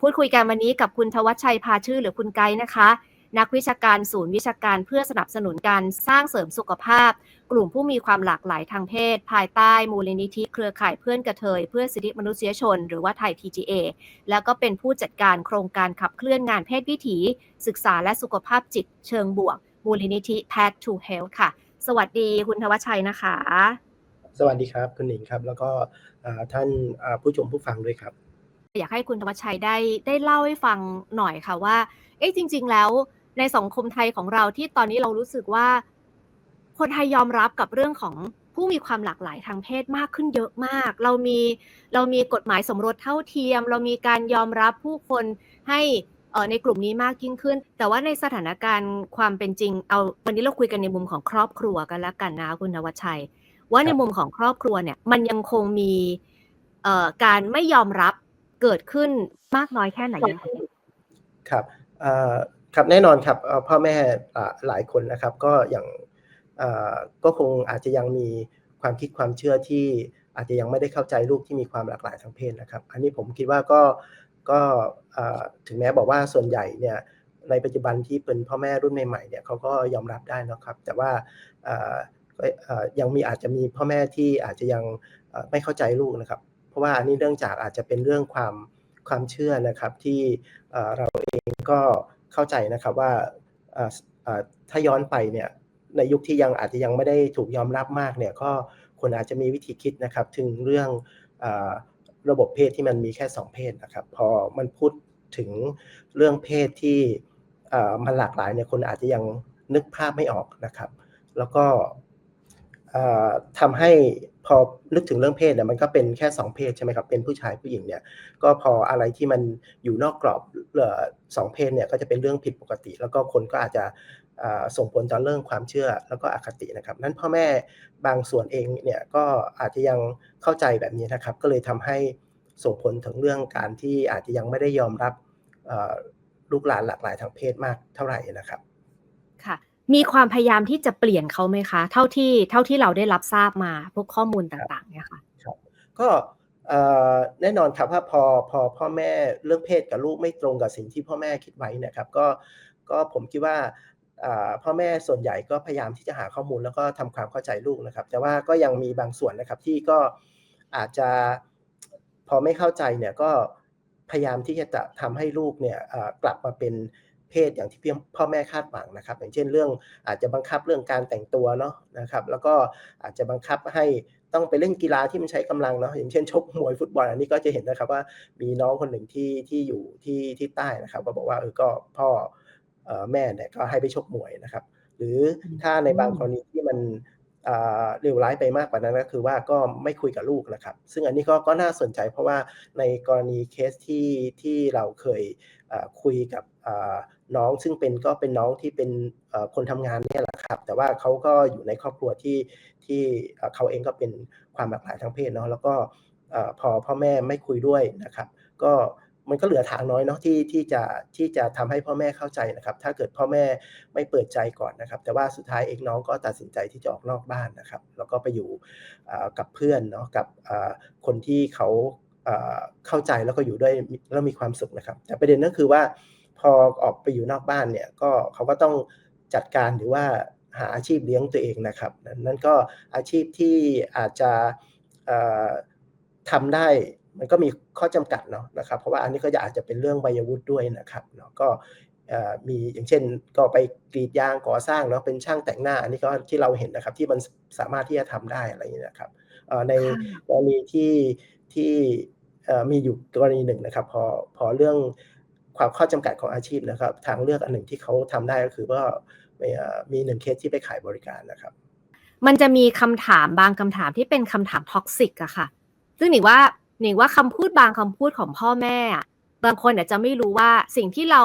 พูดคุยกันวันนี้กับคุณทวัชชัยพาชื่อหรือคุณไกด์นะคะ นักวิชาการศูนย์วิชาการเพื่อสนับสนุนการสร้างเสริมสุขภาพ กลุ่มผู้มีความหลากหลายทางเพศ ภายใต้มูลนิธิเครือข่ายเพื่อนกระเทย เพื่อสิทธิมนุษยชน หรือว่าไทย TGA แล้วก็เป็นผู้จัดการโครงการขับเคลื่อนงานเพศวิถี ศึกษาและสุขภาพจิตเชิงบวก มูลนิธิ Path to Health ค่ะ สวัสดีคุณทวัชชัยนะคะ สวัสดีครับคุณหนิงครับ แล้วก็ท่านผู้ชมผู้ฟังด้วยครับ อยากให้คุณธวัชชัยได้ได้เล่าให้ฟังหน่อยค่ะว่า เอ๊ะจริง ๆ แล้วในสังคมไทยของเราที่ตอนนี้เรารู้สึกว่า คนไทยยอมรับกับเรื่องของผู้มีความหลากหลายทางเพศมากขึ้นเยอะมาก เรามีเรามีกฎหมายสมรสเท่าเทียม เรามีการยอมรับผู้คนให้ในกลุ่มนี้มากยิ่งขึ้น แต่ว่าในสถานการณ์ความเป็นจริง เอาวันนี้เราคุยกันในมุมของครอบครัวกันแล้วกันนะคุณธวัชชัย ว่าในมุมของครอบครัวเนี่ยมันยังคงมีการไม่ยอมรับ เกิดขึ้นมากน้อยแค่ไหนครับครับแน่นอนครับพ่อแม่หลายคนนะครับ ก็อย่างก็คงอาจจะยังมีความคิดความเชื่อที่อาจจะยังไม่ได้เข้าใจลูกที่มีความหลากหลายทางเพศนะครับ อันนี้ผมคิดว่าก็ก็ถึงแม้บอกว่าส่วนใหญ่เนี่ยในปัจจุบันที่เป็นพ่อแม่รุ่นใหม่ๆเนี่ยเขาก็ยอมรับได้นะครับ แต่ว่ายังมีอาจจะมีพ่อแม่ที่อาจจะยังไม่เข้าใจลูกนะครับเพ ราะว่าอันนี้เรื่องจากอาจจะเป็นเรื่องความความเชื่อนะครับที่เราเองก็เข้าใจนะครับว่าถ้าย้อนไปเนี่ยในยุคที่ยังอาจจะยังไม่ได้ถูกยอมรับมากเนี่ยก็คนอาจจะมีวิธีคิดนะครับถึงเรื่องระบบเพศที่มันมีแค่ 2 เพศนะครับพอมันพูดถึงเรื่องเพศที่มันหลากหลายเนี่ยคนอาจจะยังนึกภาพไม่ออกนะครับ แล้วก็ ทำให้พอนึกถึงเรื่องเพศเนี่ยมันก็เป็นแค่2เพศใช่ไหมครับเป็นผู้ชายผู้หญิงเนี่ยก็พออะไรที่มันอยู่นอกกรอบอสองเพศเนี่ยก็จะเป็นเรื่องผิดปกติ แล้วก็คนก็อาจจะส่งผลต่อเรื่องความเชื่อแล้วก็อคตินะครับนั้นพ่อแม่บางส่วนเองเนี่ยก็อาจจะยังเข้าใจแบบนี้นะครับ ก็เลยทำให้ส่งผลถึงเรื่องการที่อาจจะยังไม่ได้ยอมรับลูกหลานหลากหลายทางเพศมากเท่าไหร่นะครับ มีความพยายามที่จะเปลี่ยนเขาไหมคะ เท่าที่เท่าที่เราได้รับทราบมาพวกข้อมูลต่างๆเนี่ยค่ะครับก็แน่นอนครับว่าพอพอพ่อแม่เรื่องเพศกับลูกไม่ตรงกับสิ่งที่พ่อแม่คิดไว้นะครับ ก็ก็ผมคิดว่าพ่อแม่ส่วนใหญ่ก็พยายามที่จะหาข้อมูลแล้วก็ทำความเข้าใจลูกนะครับ แต่ว่าก็ยังมีบางส่วนนะครับที่ก็อาจจะพอไม่เข้าใจเนี่ยก็พยายามที่จะทำให้ลูกเนี่ยกลับมาเป็น เพศอย่างที่พ่อแม่คาดหวังนะครับ อย่างเช่นเรื่องอาจจะบังคับเรื่องการแต่งตัวเนาะนะครับ แล้วก็อาจจะบังคับให้ต้องไปเล่นกีฬาที่มันใช้กำลังเนาะอย่างเช่นชกมวยฟุตบอลอันนี้ก็จะเห็นนะครับว่ามีน้องคนหนึ่งที่ที่อยู่ที่ที่ใต้นะครับ ก็บอกว่าเออก็พ่อแม่เนี่ยก็ให้ไปชกมวยนะครับ หรือถ้าในบางกรณีที่มันเลวร้ายไปมากกว่านั้นก็คือว่าก็ไม่คุยกับลูกนะครับ ซึ่งอันนี้ก็ก็น่าสนใจเพราะว่าในกรณีเคสที่ที่เราเคยคุยกับ น้องซึ่งเป็นก็เป็นน้องที่เป็นคนทำงานเนี่ยแหละครับ แต่ว่าเขาก็อยู่ในครอบครัวที่ที่เขาเองก็เป็นความหลากหลายทางเพศเนาะแล้วก็พอพ่อแม่ไม่คุยด้วยนะครับ ก็มันก็เหลือทางน้อยเนาะที่ที่จะที่จะทำให้พ่อแม่เข้าใจนะครับ ถ้าเกิดพ่อแม่ไม่เปิดใจก่อนนะครับ แต่ว่าสุดท้ายเองน้องก็ตัดสินใจที่จะออกนอกบ้านนะครับ แล้วก็ไปอยู่กับเพื่อนเนาะกับคนที่เขาเข้าใจแล้วก็อยู่ด้วยแล้วมีความสุขนะครับ แต่ประเด็นก็คือว่า พอออกไปอยู่นอกบ้านเนี่ยก็เขาก็ต้องจัดการหรือว่าหาอาชีพเลี้ยงตัวเองนะครับ นั่นก็อาชีพที่อาจจะทำได้มันก็มีข้อจำกัดเนาะนะครับ เพราะว่าอันนี้ก็จะอาจจะเป็นเรื่องวัยวุฒิด้วยนะครับเนาะก็มีอย่างเช่นก็ไปกรีดยางก่อสร้างเนาะเป็นช่างแต่งหน้าอันนี้ก็ที่เราเห็นนะครับที่มันสามารถที่จะทำได้อะไรอย่างนี้นะครับในกรณีที่ที่มีอยู่กรณีหนึ่งนะครับ พอพอเรื่อง ความข้อจำกัดของอาชีพนะครับ ทางเลือกอันหนึ่งที่เขาทำได้ก็คือว่ามีหนึ่งเคสที่ไปขายบริการนะครับ มันจะมีคำถามบางคำถามที่เป็นคำถามท็อกซิกอะค่ะ ซึ่งหนิงว่าหนิงว่าคำพูดบางคำพูดของพ่อแม่ บางคนอาจจะไม่รู้ว่าสิ่งที่เรา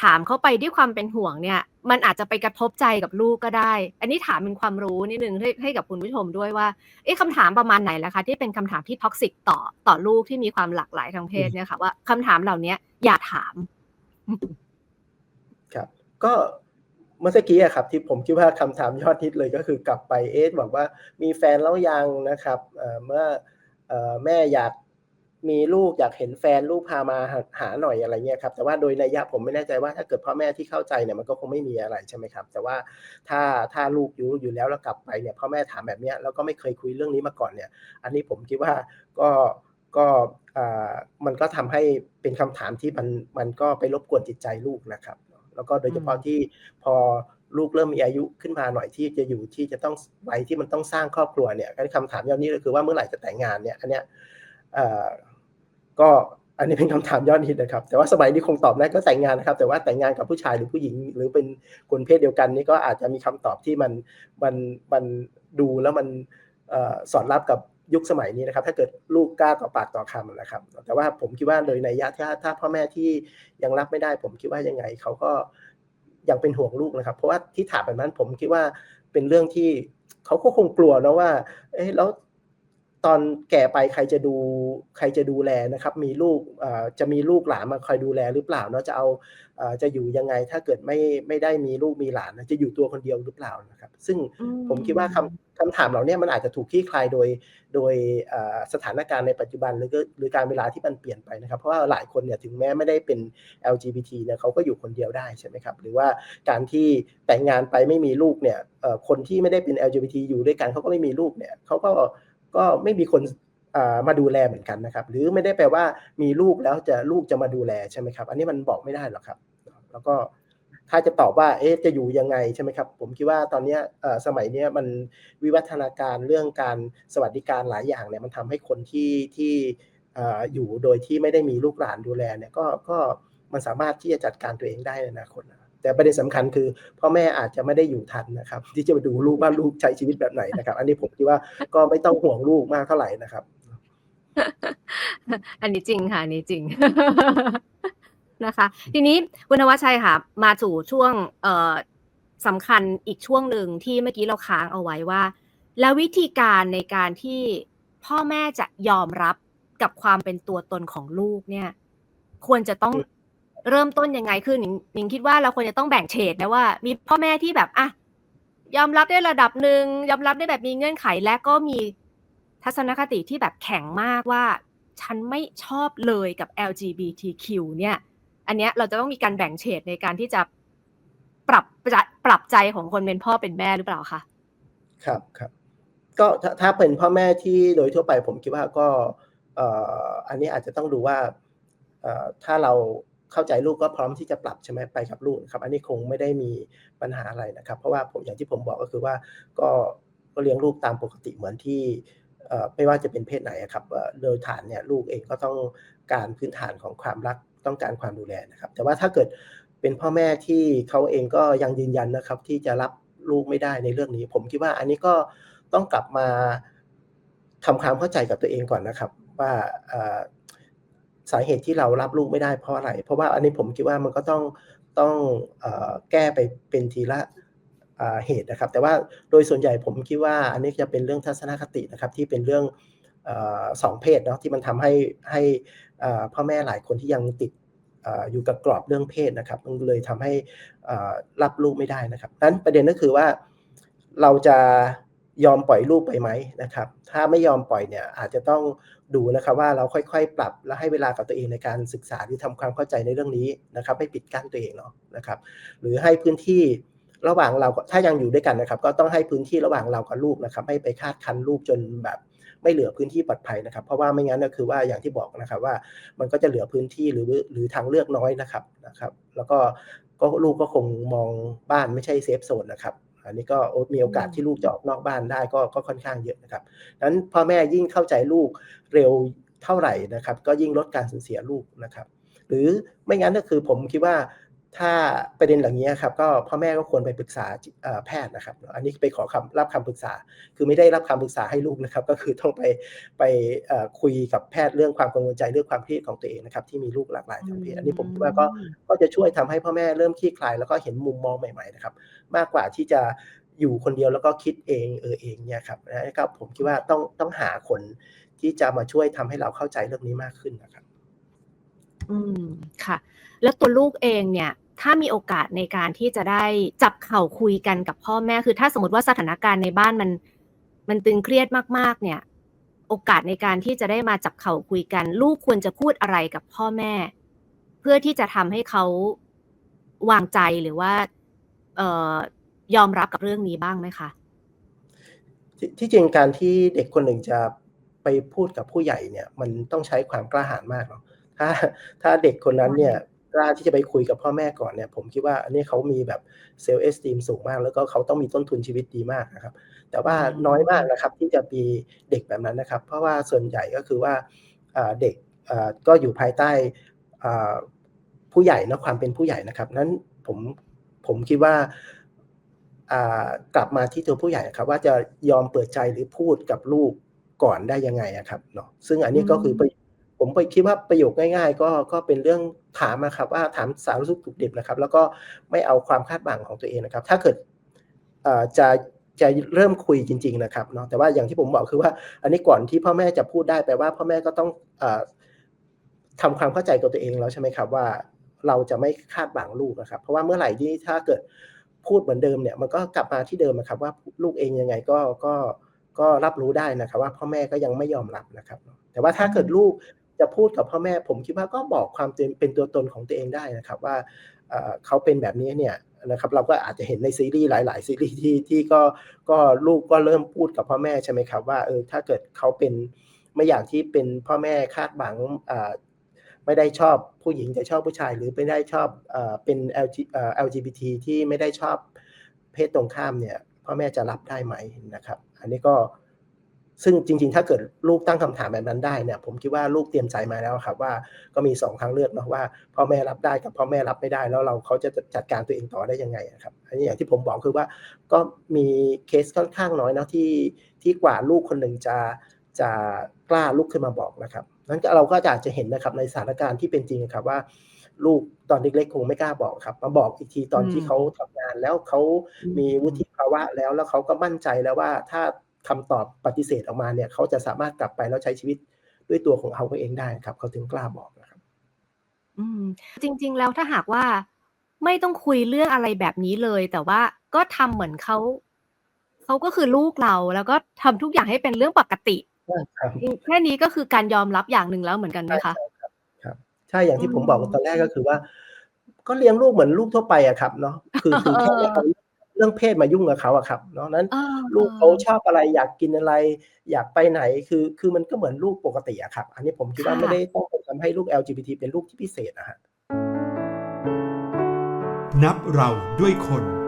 ถามเขาไปด้วยความเป็นห่วงเนี่ย มันอาจจะไปกระทบใจกับลูกก็ได้ อันนี้ถามเป็นความรู้นิดนึงให้ให้กับคุณผู้ชมด้วยว่าเอ๊ะคำถามประมาณไหนล่ะคะ ที่เป็นคำถามที่ท็อกซิกต่อต่อลูกที่มีความหลากหลายทางเพศเนี่ยค่ะว่าคำถามเหล่านี้อย่าถาม ครับ ก็เมื่อกี้อะครับ ที่ผมคิดว่าคำถามยอดฮิตเลยก็คือกลับไปเอ๊ะบอกว่ามีแฟนแล้วยังนะครับเมื่อแม่อยาก มีลูกอยากเห็นแฟนลูกพามาหาหาหน่อยอะไรเงี้ยครับแต่ว่าโดยนัยยะผมไม่แน่ใจว่าถ้าเกิดพ่อแม่ที่เข้าใจเนี่ยมันก็คงไม่มีอะไรใช่ไหมครับ แต่ว่าถ้าถ้าลูกอยู่อยู่แล้วแล้วกลับไปเนี่ยพ่อแม่ถามแบบเนี้ยแล้วก็ไม่เคยคุยเรื่องนี้มาก่อนเนี่ย อันนี้ผมคิดว่าก็ก็อ่ามันก็ทำให้เป็นคำถามที่มันมันก็ไปรบกวนจิตใจลูกนะครับ แล้วก็โดยเฉพาะที่พอลูกเริ่มมีอายุขึ้นมาหน่อยที่จะอยู่ที่จะต้องวัยที่มันต้องสร้างครอบครัวเนี่ยคำถามยอดนี้ก็คือว่าเมื่อไหร่จะแต่งงานเนี่ยอันเนี้ยเอ่อ ก็อันนี้เป็นคำถามยอดฮิตนะครับ แต่ว่าสมัยนี้คงตอบได้ก็แต่งงานนะครับ แต่ว่าแต่งงานกับผู้ชายหรือผู้หญิง หรือเป็นคนเพศเดียวกันนี่ก็อาจจะมีคำตอบที่มันมันมันดูแล้วมันอสอดรับกับยุคสมัยนี้นะครับ ถ้าเกิดลูกกล้าต่อปากต่อคำนะครับ แต่ว่าผมคิดว่าโดยในยยะถ้าถ้าพ่อแม่ที่ยังรับไม่ได้ ผมคิดว่ายังไงเขาก็ยังเป็นห่วงลูกนะครับ เพราะว่าที่ถามแบบนั้นผมคิดว่าเป็นเรื่องที่เขาก็คงกลัวนะว่า เอ๊ะแล้ว ตอนแก่ไปใครจะดูใครจะดูแลนะครับ มีลูกเอ่อจะมีลูกหลานมาคอยดูแลหรือเปล่าเนาะจะเอาเอ่อจะอยู่ยังไงถ้าเกิดไม่ไม่ได้มีลูกมีหลานนะจะอยู่ตัวคนเดียวหรือเปล่านะครับ ซึ่งอืมผมคิดว่าคำคำถามเหล่าเนี้ยมันอาจจะถูกคลี่คลายโดยโดยเอ่อสถานการณ์ในปัจจุบันหรือก็หรือการเวลาที่มันเปลี่ยนไปนะครับ เพราะว่าหลายคนเนี่ยถึงแม้ไม่ได้เป็น LGBT เนี่ยเขาก็อยู่คนเดียวได้ใช่ไหมครับ หรือว่าการที่แต่งงานไปไม่มีลูกเนี่ยเอ่อคนที่ไม่ได้เป็น LGBT อยู่ด้วยกันเขาก็ไม่มีลูกเนี่ยเขาก็ ก็ไม่มีคนมาดูแลเหมือนกันนะครับ หรือไม่ได้แปลว่ามีลูกแล้วจะลูกจะมาดูแลใช่ไหมครับ อันนี้มันบอกไม่ได้หรอกครับ แล้วก็ถ้าจะตอบว่าเอ๊ะจะอยู่ยังไงใช่ไหมครับ ผมคิดว่าตอนนี้สมัยนี้มันวิวัฒนาการเรื่องการสวัสดิการหลายอย่างเนี่ยมันทำให้คนที่ที่อยู่โดยที่ไม่ได้มีลูกหลานดูแลเนี่ยก็ก็มันสามารถที่จะจัดการตัวเองได้ในอนาคตนะ แต่ประเด็นสำคัญคือพ่อแม่อาจจะไม่ได้อยู่ทันนะครับ ที่จะมาดูลูกว่าลูกใช้ชีวิตแบบไหนนะครับ อันนี้ผมคิดว่าก็ไม่ต้องห่วงลูกมากเท่าไหร่นะครับ อันนี้จริงค่ะอันนี้จริงนะคะ ทีนี้คุณนวัชชัยค่ะ มาสู่ช่วงเสำคัญอีกช่วงหนึ่งที่เมื่อกี้เราค้างเอาไว้ว่า แล้ววิธีการในการที่พ่อแม่จะยอมรับกับความเป็นตัวตนของลูกเนี่ย ควรจะต้อง เริ่มต้นยังไงคือหนิงหนิงคิดว่าเราควรจะต้องแบ่งเฉดนะว่ามีพ่อแม่ที่แบบอะยอมรับได้ระดับหนึ่งยอมรับได้แบบมีเงื่อนไขและก็มีทัศนคติที่แบบแข็งมากว่า ฉันไม่ชอบเลยกับ LGBTQ เนี่ย อันเนี้ยเราจะต้องมีการแบ่งเฉดในการที่จะปรับปรับใจของคนเป็นพ่อเป็นแม่หรือเปล่าคะครับครับก็ถ้าเป็นพ่อแม่ที่โดยทั่วไปผมคิดว่าก็อันนี้อาจจะต้องดูว่าถ้าเรา เข้าใจลูกก็พร้อมที่จะปรับใช่ไหมไปกับลูกครับอันนี้คงไม่ได้มีปัญหาอะไรนะครับ เพราะว่าผมอย่างที่ผมบอกก็คือว่าก็ก็เลี้ยงลูกตามปกติเหมือนที่ไม่ว่าจะเป็นเพศไหนครับโดยฐานเนี่ยลูกเองก็ต้องการพื้นฐานของความรักต้องการความดูแลนะครับ แต่ว่าถ้าเกิดเป็นพ่อแม่ที่เขาเองก็ยังยืนยันนะครับ ที่จะรับลูกไม่ได้ในเรื่องนี้ ผมคิดว่าอันนี้ก็ต้องกลับมาทำความเข้าใจกับตัวเองก่อนนะครับ ว่า สาเหตุที่เรารับลูกไม่ได้เพราะอะไร เพราะว่าอันนี้ผมคิดว่ามันก็ต้องต้องอแก้ไปเป็นทีละเหตุนะครับ แต่ว่าโดยส่วนใหญ่ผมคิดว่าอันนี้จะเป็นเรื่องทัศนคตินะครับที่เป็นเรื่องอสองเพศเนาะที่มันทำให้ให้พ่อแม่หลายคนที่ยังติดออยู่กับกรอบเรื่องเพศนะครับมันเลยทำให้รับลูกไม่ได้นะครับนั้นประเด็นก็คือว่าเราจะ ยอมปล่อยลูกไปไหมนะครับ ถ้าไม่ยอมปล่อยเนี่ยอาจจะต้องดูนะครับว่าเราค่อยๆ ปรับและให้เวลากับตัวเองในการศึกษาหรือทำความเข้าใจในเรื่องนี้นะครับไม่ปิดกั้นตัวเองเนาะนะครับ หรือให้พื้นที่ระหว่างเราถ้ายังอยู่ด้วยกันนะครับ ก็ต้องให้พื้นที่ระหว่างเรากับลูกนะครับไม่ไปคาดคันลูกจนแบบไม่เหลือพื้นที่ปลอดภัยนะครับ เพราะว่าไม่งั้นก็คือว่าอย่างที่บอกนะครับว่ามันก็จะเหลือพื้นที่หรือหรือทางเลือกน้อยนะครับนะครับ แล้วก็ก็ลูกก็คงมองบ้านไม่ใช่เซฟโซนนะครับ อันนี้ก็มีโอกาสที่ลูกจะออกนอกบ้านได้ก็ก็ค่อนข้างเยอะนะครับนั้นพ่อแม่ยิ่งเข้าใจลูกเร็วเท่าไหร่นะครับ ก็ยิ่งลดการสูญเสียลูกนะครับ หรือไม่งั้นก็คือผมคิดว่า ถ้าประเด็นเหล่านี้ครับก็พ่อแม่ก็ควรไปปรึกษาแพทย์นะครับ อันนี้ไปขอคำรับคำปรึกษา คือไม่ได้รับคำปรึกษาให้ลูกนะครับ ก็คือต้องไปไปคุยกับแพทย์เรื่องความกังวลใจเรื่องความเครียดของตัวเองนะครับที่มีลูกหลากหลายทางเพศอันนี้ผมคิดว่าก็ก็จะช่วยทำให้พ่อแม่เริ่มคลี่คลายแล้วก็เห็นมุมมองใหม่ๆนะครับ มากกว่าที่จะอยู่คนเดียวแล้วก็คิดเองเออเองเนี่ยครับนะครับผมคิดว่าต้องต้องหาคนที่จะมาช่วยทำให้เราเข้าใจเรื่องนี้มากขึ้นนะครับ อืมค่ะ แล้วตัวลูกเองเนี่ย ถ้ามีโอกาสในการที่จะได้จับเข่าคุยกันกับพ่อแม่คือถ้าสมมติว่าสถานการณ์ในบ้านมัน มันตึงเครียดมากๆ เนี่ย โอกาสในการที่จะได้มาจับเข่าคุยกัน ลูกควรจะพูดอะไรกับพ่อแม่ เพื่อที่จะทำให้เขาวางใจหรือว่าเอ่อยอมรับกับเรื่องนี้บ้างไหมคะทที่จริงการที่เด็กคนหนึ่งจะไปพูดกับผู้ใหญ่เนี่ย มันต้องใช้ความกล้าหาญมากเนาะถ้าถ้าเด็กคนนั้นเนี่ย กล้าที่จะไปคุยกับพ่อแม่ก่อนเนี่ย ผมคิดว่าอันนี้เขามีแบบเซลล์เอสติมสูงมาก แล้วก็เขาต้องมีต้นทุนชีวิตดีมากนะครับ แต่ว่าอืมน้อยมากนะครับที่จะมีเด็กแบบนั้นนะครับ เพราะว่าส่วนใหญ่ก็คือว่าอ่าเด็กอ่าก็อยู่ภายใต้อ่าผู้ใหญ่เนอะความเป็นผู้ใหญ่นะครับ นั้นผมผมคิดว่าอ่ากลับมาที่ตัวผู้ใหญ่นะครับ ว่าจะยอมเปิดใจหรือพูดกับลูกก่อนได้ยังไงอะครับเนาะซึ่งอันนี้ก็คือประ ผมไปคิดว่าประโยคง่าย ๆ ก็ก็เป็นเรื่องถามอะครับว่าถามสารทุข์สุขดิบนะครับ แล้วก็ไม่เอาความคาดหวังของตัวเองนะครับ ถ้าเกิดจะจะเริ่มคุยจริง ๆนะครับเนาะแต่ว่าอย่างที่ผมบอกคือว่า อันนี้ก่อนที่พ่อแม่จะพูดได้แปลว่าพ่อแม่ก็ต้องอ่อทำความเข้าใจกับตัวเองแล้วใช่ไหมครับว่าเราจะไม่คาดหวังลูกนะครับ เพราะว่าเมื่อไหร่ที่ถ้าเกิดพูดเหมือนเดิมเนี่ยมันก็กลับมาที่เดิมอะครับ ว่าลูกเองยังไงก็ก็ก็รับรู้ได้นะครับ ว่าพ่อแม่ก็ยังไม่ยอมรับนะครับ แต่ว่าถ้าเกิดลูก จะพูดกับพ่อแม่ ผมคิดว่าก็บอกความเป็นตัวตนของตัวเองได้นะครับว่าเขาเป็นแบบนี้เนี่ยนะครับเราก็อาจจะเห็นในซีรีส์หลาย ๆ ซีรีส์ที่ที่ก็ก็ลูกก็เริ่มพูดกับพ่อแม่ใช่ไหมครับว่าเออถ้าเกิดเขาเป็นไม่อย่างที่เป็นพ่อแม่คาดหวังไม่ได้ชอบผู้หญิงแต่ชอบผู้ชาย หรือไม่ได้ชอบเอ่อเป็น LG เอ่อ LGBT ที่ไม่ได้ชอบเพศตรงข้ามเนี่ยพ่อแม่จะรับได้ไหมนะครับ อันนี้ก็ ซึ่งจริง ๆ ถ้าเกิดลูกตั้งคำถามแบบนั้นได้เนี่ย ผมคิดว่าลูกเตรียมใจมาแล้วครับว่าก็มีสองทางเลือกเนาะว่าพ่อแม่รับได้กับพ่อแม่รับไม่ได้ แล้วเราเขาจะจัดการตัวเองต่อได้ยังไงอะครับอันนี้อย่างที่ผมบอกคือว่าก็มีเคสค่อนข้างน้อยเนาะที่ที่กว่าลูกคนหนึ่งจะจะกล้าลุกขึ้นมาบอกนะครับนั้นเราก็อาจจะเห็นนะครับในสถานการณ์ที่เป็นจริงครับว่า ลูกตอนเล็กๆคงไม่กล้าบอกครับ มาบอกอีกทีตอนอืมที่เขาทำงานแล้วเขาอืมมีวุฒิภาวะแล้วแล้วเขาก็มั่นใจแล้วว่าถ้า คำตอบปฏิเสธออกมาเนี่ยเขาจะสามารถกลับไปแล้วใช้ชีวิตด้วยตัวของเขาเองได้ครับ เขาถึงกล้าบอกนะครับ อืม จริง ๆ แล้วถ้าหากว่าไม่ต้องคุยเรื่องอะไรแบบนี้เลย แต่ว่าก็ทำเหมือนเขาเขาก็คือลูกเรา แล้วก็ทำทุกอย่างให้เป็นเรื่องปกติใช่ครับอืมแค่นี้ก็คือการยอมรับอย่างหนึ่งแล้วเหมือนกันไหมใช่คะใช่ครับครับ ใช่อย่างที่ผมบอกอืมตอนแรกก็คือว่า ก็เลี้ยงลูกเหมือนลูกทั่วไปอะครับ เนาะคือคือแค่ไม่ เอาเรื่องเพศมายุ่งกับเขาอะครับเนาะนั้นเออลูกเขาชอบอะไรอยากกินอะไร อยากไปไหนคือคือมันก็เหมือนลูกปกติอะครับ อันนี้ผมคิดว่าค่ะไม่ได้ต้องทำให้ลูก LGBT เป็นลูกที่พิเศษอะฮะนับเราด้วยคน